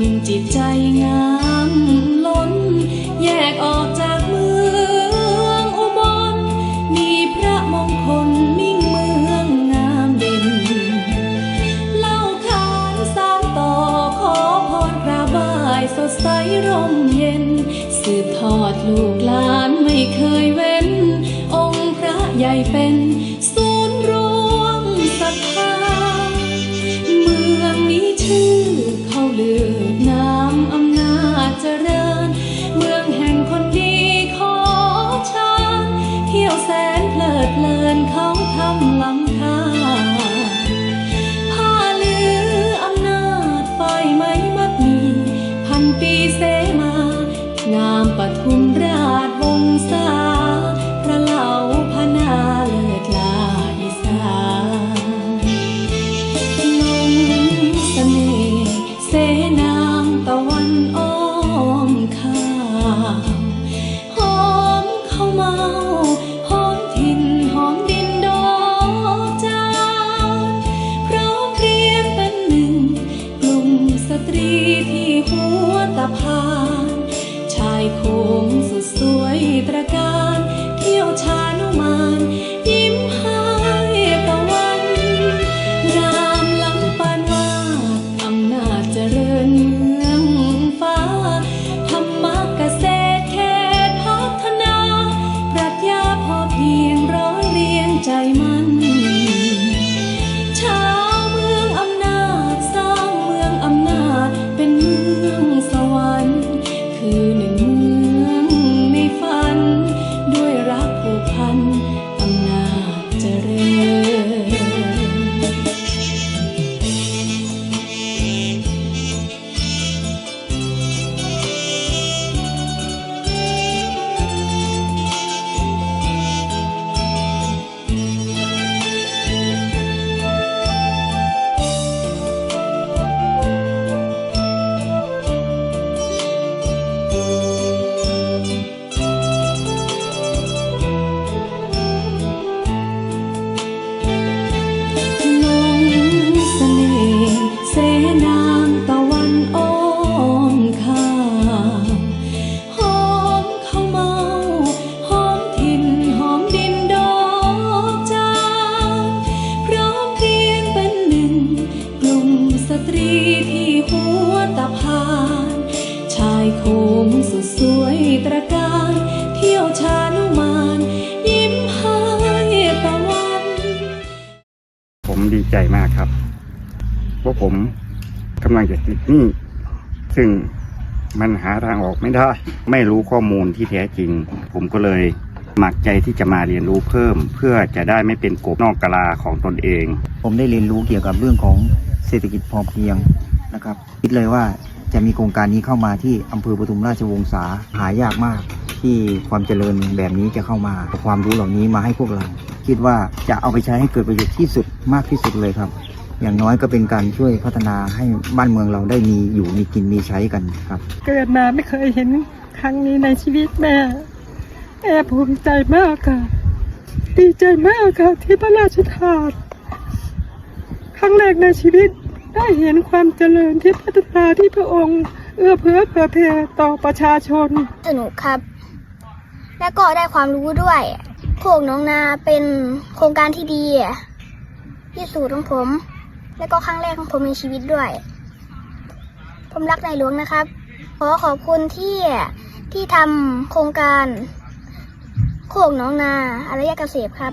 คนจิตใจงามล้น แยกออกจาก เพลิดเพลินเขาทำลำธาผ้าลืออำนาจไฟไหมมัดมีพันปีเสมา งามปทุมราชวงศาพระเหล่าพนาเลิศลาอีสานลงเสน่ห์เสนางตะวันอ้อมข้าวหอมเข้ามา ตรีที่หัวตะพานชายโคงสุดสวยตระการ เที่ยวชานุมาน โคงสุดสวยตระการ เที่ยวชานุมาน ยิ้มให้ตะวัน ผมดีใจมากครับว่าผมกำลังจะติดหนี้ซึ่งมันหาทางออกไม่ได้ ไม่รู้ข้อมูลที่แท้จริง ผมก็เลยหมักใจที่จะมาเรียนรู้เพิ่ม เพื่อจะได้ไม่เป็นกบนอกกะลาของตนเอง ผมได้เรียนรู้เกี่ยวกับเรื่องของเศรษฐกิจพอเพียงนะครับ คิดเลยว่า จะมีโครงการนี้เข้ามาที่อำเภอปทุมราชวงศาหายากมาก ที่ความเจริญแบบนี้จะเข้ามาความรู้เหล่านี้มาให้พวกเรา คิดว่าจะเอาไปใช้ให้เกิดประโยชน์ที่สุดมากที่สุดเลยครับ อย่างน้อยก็เป็นการช่วยพัฒนาให้บ้านเมืองเราได้มีอยู่มีกินมีใช้กันครับ เกิดมาไม่เคยเห็นครั้งนี้ในชีวิตแม่แม่ภูมิใจมากค่ะ ดีใจมากค่ะที่พระราชทานครั้งแรกในชีวิต ได้เห็นความเจริญที่พัฒนาที่พระองค์ เอื้อเฟื้อเผื่อแผ่ต่อประชาชน สนุกครับ และก็ได้ความรู้ด้วยโคกหน้องนาเป็นโครงการที่ดีที่สุดของผม และก็ครั้งแรกของผมในชีวิตด้วย ผมรักในหลวงนะครับ ขอขอบคุณที่ที่ทำโครงการ โคกหน้องนาอารยเกษตรครับ